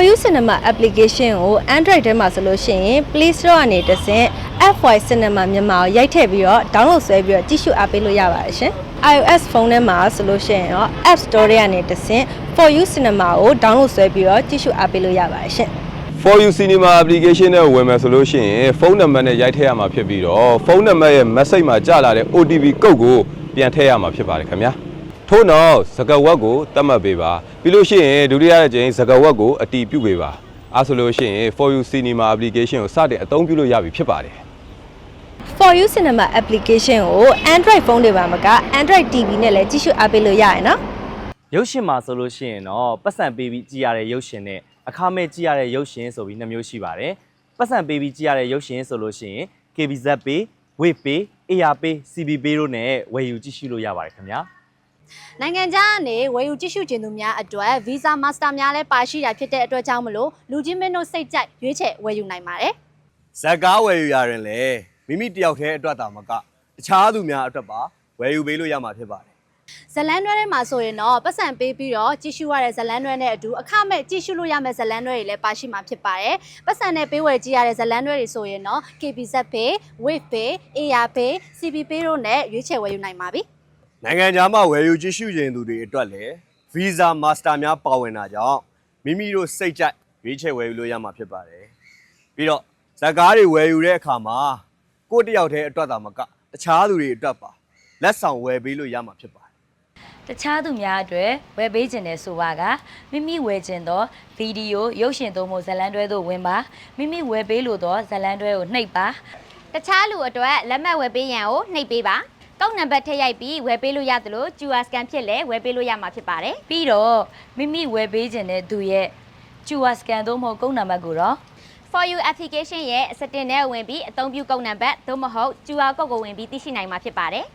For You Cinema application ကို Android ထဲမှာဆိုလို့ရှိရင် Play Store ကနေတဆင့် FY Cinema မြန်မာကိုရိုက်ထည့်ပြီးတော့ download ဆွဲပြီးတော့ကြည့်ရှုအားပေးလို့ရပါတယ်ရှင် iOS ဖုန်းထဲမှာဆိုလို့ရှိရင်တော့ App Store ထဲကနေတဆင့် For You Cinema ကို download ဆွဲပြီးတော့ကြည့်ရှုအားပေးလို့ရပါတယ်ရှင် For You Cinema application နဲ့ဝင်မယ်ဆိုလို့ရှိရင်ဖုန်းနံပါတ်နဲ့ရိုက်ထည့်ရမှာဖြစ်ပြီးတော့ဖုန်းနံပါတ်ရဲ့ message မှာကြာလာတဲ့ OTP ကုတ်ကိုပြန်ထည့်ရမှာဖြစ်ပါတယ်ခင်ဗျာ ထို့နောက်စကဝက်ကိုတတ်မှတ်ပေးပါပြီးလို့ရှိရင်ဒုတိယအကြိမ်စကဝက်ကိုအတီးပြုတ်ပေးပါအဲဆိုလို့ရှိရင် For You Cinema application ကိုစတင်အသုံးပြုလို့ရပြီဖြစ်ပါတယ် For You Cinema application ကို Android ဖုန်းတွေပါမက Android TV နဲ့လည်းကြည့်ရှုအားပေးလို့ရရနော်ရုပ်ရှင်မှာဆိုလို့ရှိရင်တော့ပတ်စံပေးပြီးကြည့်ရတဲ့ရုပ်ရှင်နဲ့အခမဲ့ကြည့်ရတဲ့ရုပ်ရှင်ဆိုပြီးနှစ်မျိုးရှိပါတယ်ပတ်စံပေးပြီးကြည့်ရတဲ့ရုပ်ရှင်ဆိုလို့ရှိရင် KBZ ပေး Wave ပေး AR ပေး CB ပေးတို့နဲ့ဝယ်ယူကြည့်ရှုလို့ရပါတယ်ခင်ဗျာ နိုင်ငံခြားကနေဝယ်ယူကြည့်ရှုခြင်းသူများအတွက် Visa Master များလည်းပါရှိတာဖြစ်တဲ့အတွက်ကြောင့်မလို့လူချင်းမင်းတို့စိတ်ကြိုက်ရွေးချယ်ဝယ်ယူနိုင်ပါတယ်ဇက်ကားဝယ်ယူရရင်လေမိမိတယောက်တည်းအတွက်တာမကတခြားသူများအတွက်ပါဝယ်ယူပေးလို့ရမှာဖြစ်ပါတယ်ဇလန်တွဲထဲမှာဆိုရင်တော့ပတ်စံပေးပြီးတော့ကြည့်ရှုရတဲ့ဇလန်တွဲနဲ့အတူအခမဲ့ကြည့်ရှုလို့ရမယ့်ဇလန်တွဲတွေလည်းပါရှိမှာဖြစ်ပါတယ်ပတ်စံနဲ့ပေးဝယ်ကြည့်ရတဲ့ဇလန်တွဲတွေဆိုရင်တော့ KBZ Pay, Wave Pay, AR Pay, CB Pay တို့နဲ့ရွေးချယ်ဝယ်ယူနိုင်ပါပြီ နိုင်ငံခြားမှာဝယ်ယူကြည့်ရှုခြင်းသူတွေအတွက်လည်း Visa Master များပါဝင်တာကြောင့်မိမိတို့စိတ်ကြိုက်ရွေးချယ်ဝယ်ယူလို့ရမှာဖြစ်ပါတယ်ပြီးတော့ဇက်ကားတွေဝယ်ယူတဲ့အခါမှာကိုယ့်တယောက်တည်းအတွက်တာမကတခြားသူတွေအတွက်ပါလက်ဆောင်ဝယ်ပေးလို့ရမှာဖြစ်ပါတယ်တခြားသူများအတွက်ဝယ်ပေးခြင်းတဲ့ဆိုပါကမိမိဝယ်ခြင်းသောဗီဒီယိုရုပ်ရှင်သို့မဟုတ်ဇာတ်လမ်းတွဲသို့ဝင်ပါမိမိဝယ်ပေးလို့သောဇာတ်လမ်းတွဲကိုနှိပ်ပါတခြားလူအတွက်လက်မှတ်ဝယ်ပေးရန်ကိုနှိပ်ပေးပါ ကောက်နံပါတ်ထည့်ရိုက်ပြီးဝယ်ပေးလို့ရသလို QR scan ဖြစ်လဲဝယ်ပေးလို့ရမှာဖြစ်ပါတယ်ပြီးတော့မိမိဝယ်ပေးခြင်းတဲ့သူရဲ့ QR scan သို့မဟုတ်ကုန်းနံပါတ်ကိုတော့ For you application ရဲ့အစတင်နဲ့ဝင်ပြီးအသုံးပြုကောက်နံပါတ်သို့မဟုတ် QR code ကိုဝင်ပြီးသိရှိနိုင်မှာဖြစ်ပါတယ်